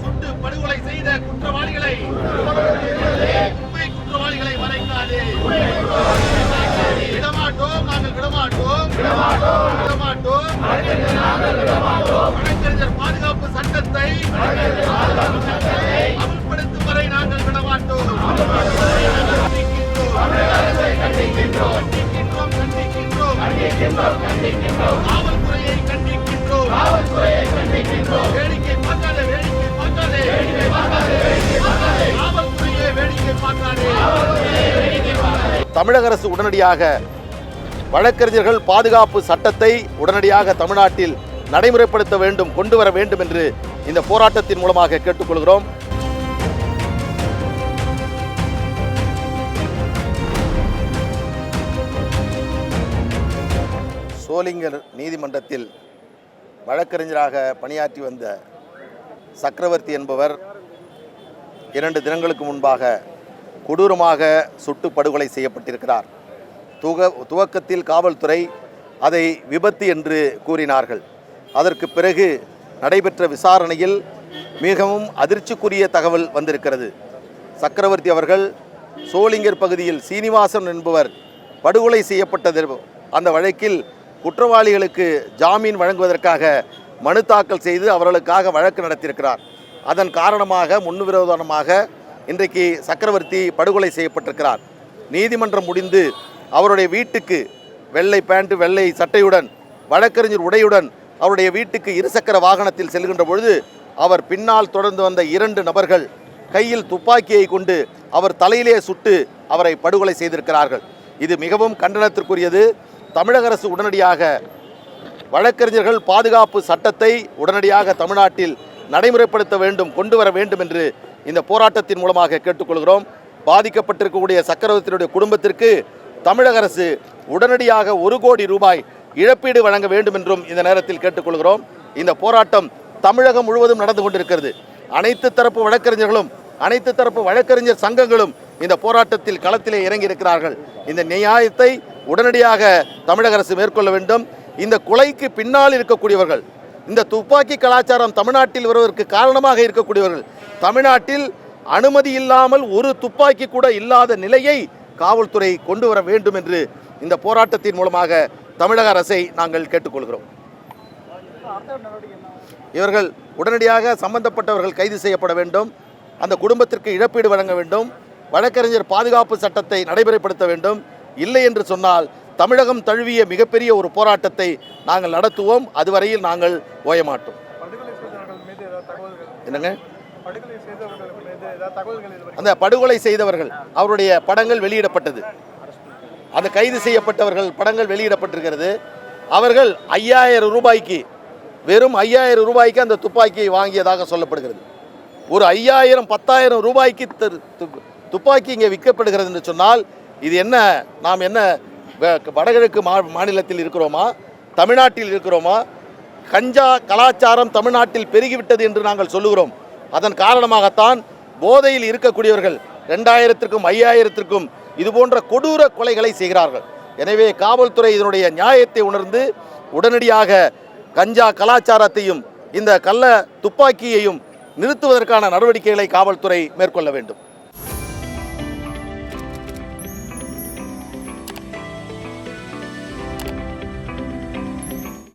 சுட்டு படுகொலை செய்த குற்றவாளிகளை உண்மை குற்றவாளிகளை மறைக்காதே. விடமாட்டோம் நாங்கள் விடமாட்டோம். விடமாட்டோம். வழக்கறிஞர் பாதுகாப்பு சட்டத்தை அமல்படுத்தும் வரை நாங்கள் விடமாட்டோம். கண்டிக்கின்றோம். கண்டிக்கின்றோம் கண்டிக்கின்றோம் வேடிக்கை பார்க்காதே வேடிக்கை பார்க்காதே. காவல்துறையை வேடிக்கை பார்க்காதே. தமிழக அரசு உடனடியாக வழக்கறிஞர்கள் பாதுகாப்பு சட்டத்தை உடனடியாக தமிழ்நாட்டில் நடைமுறைப்படுத்த வேண்டும் கொண்டு வர வேண்டும் என்று இந்த போராட்டத்தின் மூலமாக கேட்டுக்கொள்கிறோம். சோலிங்கர் நீதிமன்றத்தில் வழக்கறிஞராக பணியாற்றி வந்த சக்கரவர்த்தி என்பவர் இரண்டு தினங்களுக்கு முன்பாக கொடூரமாக சுட்டு படுகொலை செய்யப்பட்டிருக்கிறார். துக துவக்கத்தில் காவல்துறை அதை விபத்து என்று கூறினார்கள். அதற்கு பிறகு நடைபெற்ற விசாரணையில் மிகவும் அதிர்ச்சிக்குரிய தகவல் வந்திருக்கிறது. சக்கரவர்த்தி அவர்கள் சோளிங்கர் பகுதியில் சீனிவாசன் என்பவர் படுகொலை செய்யப்பட்டது. அந்த வழக்கில் குற்றவாளிகளுக்கு ஜாமீன் வழங்குவதற்காக மனு தாக்கல் செய்து அவர்களுக்காக வழக்கு நடத்தியிருக்கிறார். அதன் காரணமாக முன்னுவிரோதமாக இன்றைக்கு சக்கரவர்த்தி படுகொலை செய்யப்பட்டிருக்கிறார். நீதிமன்றம் முடிந்து அவருடைய வீட்டுக்கு வெள்ளை பேண்ட் வெள்ளை சட்டையுடன் வழக்கறிஞர் உடையுடன் அவருடைய வீட்டுக்கு இருசக்கர வாகனத்தில் செல்கின்ற பொழுது அவர் பின்னால் தொடர்ந்து வந்த இரண்டு நபர்கள் கையில் துப்பாக்கியை கொண்டு அவர் தலையிலே சுட்டு அவரை படுகொலை செய்திருக்கிறார்கள். இது மிகவும் கண்டனத்திற்குரியது. தமிழக அரசு உடனடியாக வழக்கறிஞர்கள் பாதுகாப்பு சட்டத்தை உடனடியாக தமிழ்நாட்டில் நடைமுறைப்படுத்த வேண்டும் கொண்டு வர வேண்டும் என்று இந்த போராட்டத்தின் மூலமாக கேட்டுக்கொள்கிறோம். பாதிக்கப்பட்டிருக்கக்கூடிய சக்கரவர்த்தியுடைய குடும்பத்திற்கு தமிழக அரசு உடனடியாக ஒரு கோடி ரூபாய் இழப்பீடு வழங்க வேண்டும் என்றும் இந்த நேரத்தில் கேட்டுக்கொள்கிறோம். இந்த போராட்டம் தமிழகம் முழுவதும் நடந்து கொண்டிருக்கிறது. அனைத்து தரப்பு வழக்கறிஞர்களும் அனைத்து தரப்பு வழக்கறிஞர் சங்கங்களும் இந்த போராட்டத்தில் களத்திலே இறங்கி இருக்கிறார்கள் இந்த நியாயத்தை உடனடியாக தமிழக அரசு மேற்கொள்ள வேண்டும். இந்த கொலைக்கு பின்னால் இருக்கக்கூடியவர்கள் இந்த துப்பாக்கி கலாச்சாரம் தமிழ்நாட்டில் வருவதற்கு காரணமாக இருக்கக்கூடியவர்கள் தமிழ்நாட்டில் அனுமதி இல்லாமல் ஒரு துப்பாக்கி கூட இல்லாத நிலையை காவல்துறை கொண்டு வர வேண்டும் என்று இந்த போராட்டத்தின் மூலமாக தமிழக அரசை நாங்கள் கேட்டுக்கொள்கிறோம். இவர்கள் உடனடியாக சம்பந்தப்பட்டவர்கள் கைது செய்யப்பட வேண்டும். அந்த குடும்பத்திற்கு இழப்பீடு வழங்க வேண்டும். வழக்கறிஞர் பாதுகாப்பு சட்டத்தை நடைமுறைப்படுத்த வேண்டும். இல்லை என்று சொன்னால் தமிழகம் தழுவிய மிகப்பெரிய ஒரு போராட்டத்தை நாங்கள் நடத்துவோம். அதுவரையில் நாங்கள் ஓயமாட்டோம் என்னங்க? அந்த படுகொலை செய்தவர்கள் அவருடைய படங்கள் வெளியிடப்பட்டது. அந்த கைது செய்யப்பட்டவர்கள் படங்கள் வெளியிடப்பட்டிருக்கிறது. அவர்கள் ஐயாயிரம் ரூபாய்க்கு வெறும் ஐயாயிரம் ரூபாய்க்கு அந்த துப்பாக்கியை வாங்கியதாக சொல்லப்படுகிறது. ஒரு ஐயாயிரம் பத்தாயிரம் ரூபாய்க்கு துப்பாக்கி இங்கே விற்கப்படுகிறது என்று சொன்னால் இது என்ன நாம் என்ன வடகிழக்கு மா மாநிலத்தில் இருக்கிறோமா? தமிழ்நாட்டில் இருக்கிறோமா? கஞ்சா கலாச்சாரம் தமிழ்நாட்டில் பெருகிவிட்டது என்று நாங்கள் சொல்லுகிறோம். அதன் காரணமாகத்தான் போதையில் இருக்கக்கூடியவர்கள் ரெண்டாயிரத்திற்கும் ஐயாயிரத்திற்கும் இது போன்ற கொடூர கொலைகளை செய்கிறார்கள். எனவே காவல்துறை இதனுடைய நியாயத்தை உணர்ந்து உடனடியாக கஞ்சா கலாச்சாரத்தையும் இந்த கள்ள துப்பாக்கியையும் நிறுத்துவதற்கான நடவடிக்கைகளை காவல்துறை மேற்கொள்ள வேண்டும்.